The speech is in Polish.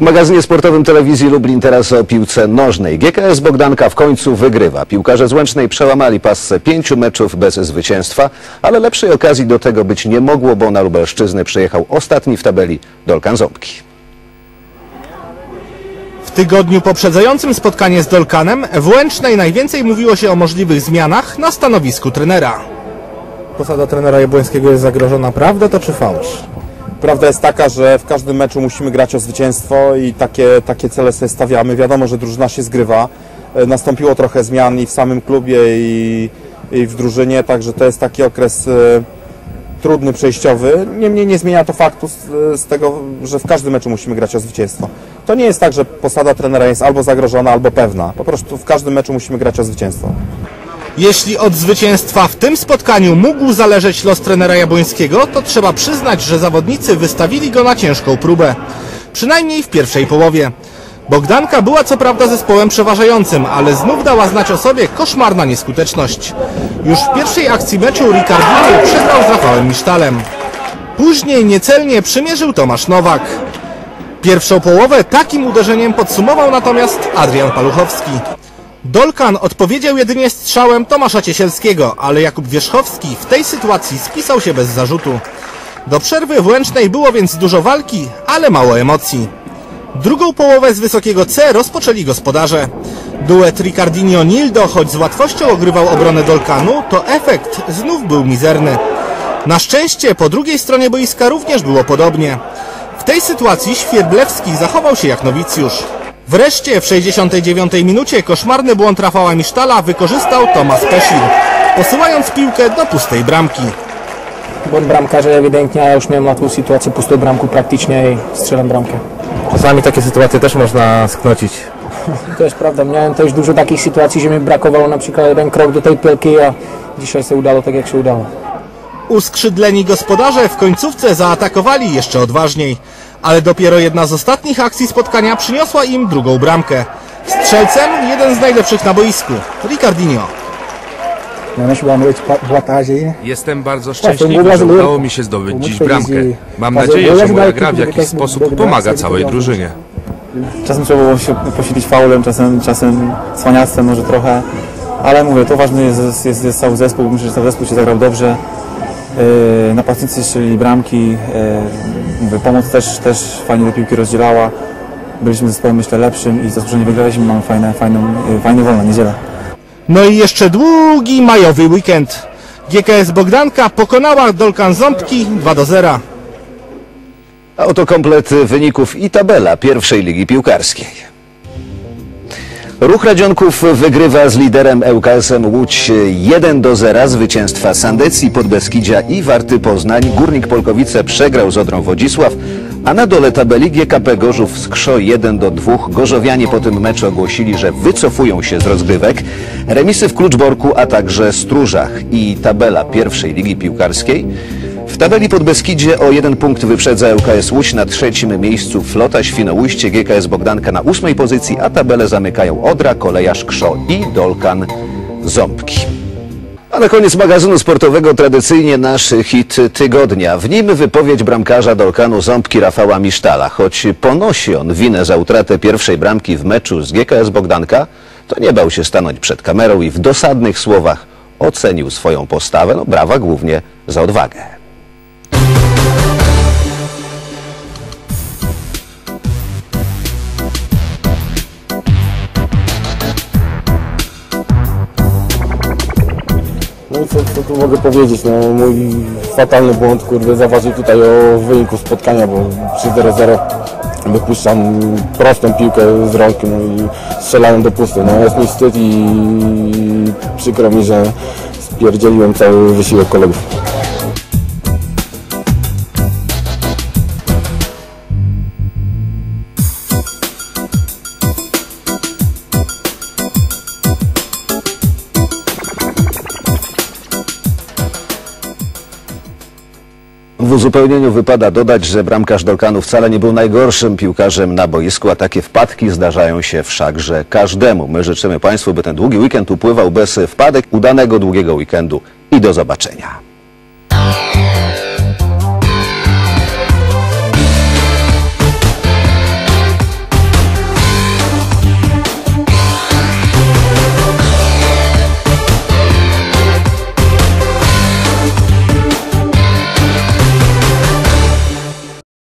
W magazynie sportowym telewizji Lublin teraz o piłce nożnej. GKS Bogdanka w końcu wygrywa. Piłkarze z Łęcznej przełamali pasce pięciu meczów bez zwycięstwa, ale lepszej okazji do tego być nie mogło, bo na Lubelszczyznę przyjechał ostatni w tabeli Dolkan Ząbki. W tygodniu poprzedzającym spotkanie z Dolkanem w Łęcznej najwięcej mówiło się o możliwych zmianach na stanowisku trenera. Posada trenera Jabłońskiego jest zagrożona. Prawda to czy fałsz? Prawda jest taka, że w każdym meczu musimy grać o zwycięstwo i takie, takie cele sobie stawiamy. Wiadomo, że drużyna się zgrywa. E, Nastąpiło trochę zmian i w samym klubie i, i w drużynie, także to jest taki okres e, trudny, przejściowy. Niemniej nie zmienia to faktu z, z tego, że w każdym meczu musimy grać o zwycięstwo. To nie jest tak, że posada trenera jest albo zagrożona, albo pewna. Po prostu w każdym meczu musimy grać o zwycięstwo. Jeśli od zwycięstwa w tym spotkaniu mógł zależeć los trenera Jabłońskiego, to trzeba przyznać, że zawodnicy wystawili go na ciężką próbę. Przynajmniej w pierwszej połowie. Bogdanka była co prawda zespołem przeważającym, ale znów dała znać o sobie koszmarna nieskuteczność. Już w pierwszej akcji meczu Ricardinho przegrał z Rafałem Misztalem. Później niecelnie przymierzył Tomasz Nowak. Pierwszą połowę takim uderzeniem podsumował natomiast Adrian Paluchowski. Dolkan odpowiedział jedynie strzałem Tomasza Ciesielskiego, ale Jakub Wierzchowski w tej sytuacji spisał się bez zarzutu. Do przerwy w Łęcznej było więc dużo walki, ale mało emocji. Drugą połowę z wysokiego C rozpoczęli gospodarze. Duet Ricardinho-Nildo, choć z łatwością ogrywał obronę Dolkanu, to efekt znów był mizerny. Na szczęście po drugiej stronie boiska również było podobnie. W tej sytuacji Świerblewski zachował się jak nowicjusz. Wreszcie w 69 minucie koszmarny błąd Rafała Misztala wykorzystał Tomasz Pesil, posyłając piłkę do pustej bramki. Błąd bramkarza ewidentnie, a ja już miałem łatwą sytuację, pustą bramkę praktycznie i strzelam bramkę. Czasami takie sytuacje też można sknocić. To jest prawda, miałem też dużo takich sytuacji, że mi brakowało na przykład jeden krok do tej piłki, a dzisiaj się udało tak jak się udało. Uskrzydleni gospodarze w końcówce zaatakowali jeszcze odważniej, ale dopiero jedna z ostatnich akcji spotkania przyniosła im drugą bramkę. Strzelcem jeden z najlepszych na boisku, Ricardinho. Jestem bardzo um szczęśliwy, że udało mi się zdobyć dziś bramkę. Mam nadzieję, że moja gra w jakiś sposób pomaga całej drużynie. Czasem trzeba było się posilić faulem, czasem, czasem cwaniactwem może trochę, ale mówię, to ważny jest, jest, jest cały zespół, myślę, że cały zespół się zagrał dobrze. Yy, napastnicy strzelili bramki, yy, mówię, pomoc też, też fajnie do piłki rozdzielała. Byliśmy zespołem myślę lepszym i zasłużenie wygraliśmy, mamy fajne, fajną, yy, fajnie wolną niedzielę. No i jeszcze długi majowy weekend. GKS Bogdanka pokonała Dolkan Ząbki 2 do 0. A oto komplet wyników i tabela pierwszej ligi piłkarskiej. Ruch Radzionków wygrywa z liderem ŁKS-em Łódź 1 do 0. Zwycięstwa Sandecji, Podbeskidzia i Warty Poznań. Górnik Polkowice przegrał z Odrą Wodzisław, a na dole tabeli GKP Gorzów Skrzo 1 do 2. Gorzowianie po tym meczu ogłosili, że wycofują się z rozgrywek. Remisy w Kluczborku, a także Stróżach i tabela pierwszej ligi piłkarskiej. W tabeli Podbeskidzie o jeden punkt wyprzedza ŁKS Łódź na trzecim miejscu Flota Świnoujście, GKS Bogdanka na ósmej pozycji, a tabelę zamykają Odra, Kolejarz Krzo i Dolkan Ząbki. A na koniec magazynu sportowego tradycyjnie nasz hit tygodnia. W nim wypowiedź bramkarza Dolkanu Ząbki Rafała Misztala. Choć ponosi on winę za utratę pierwszej bramki w meczu z GKS Bogdanka, to nie bał się stanąć przed kamerą i w dosadnych słowach ocenił swoją postawę. No brawa głównie za odwagę. Co, co tu mogę powiedzieć, no mój fatalny błąd, kurde, zaważył tutaj o wyniku spotkania, bo przy 0-0 wypuszczam prostą piłkę z rąk, no i strzelałem do pusty. No jest mi wstyd i przykro mi, że spierdzieliłem cały wysiłek kolegów. W uzupełnieniu wypada dodać, że bramkarz Dolkanu wcale nie był najgorszym piłkarzem na boisku, a takie wpadki zdarzają się wszakże każdemu. My życzymy Państwu, by ten długi weekend upływał bez wpadek. Udanego długiego weekendu i do zobaczenia.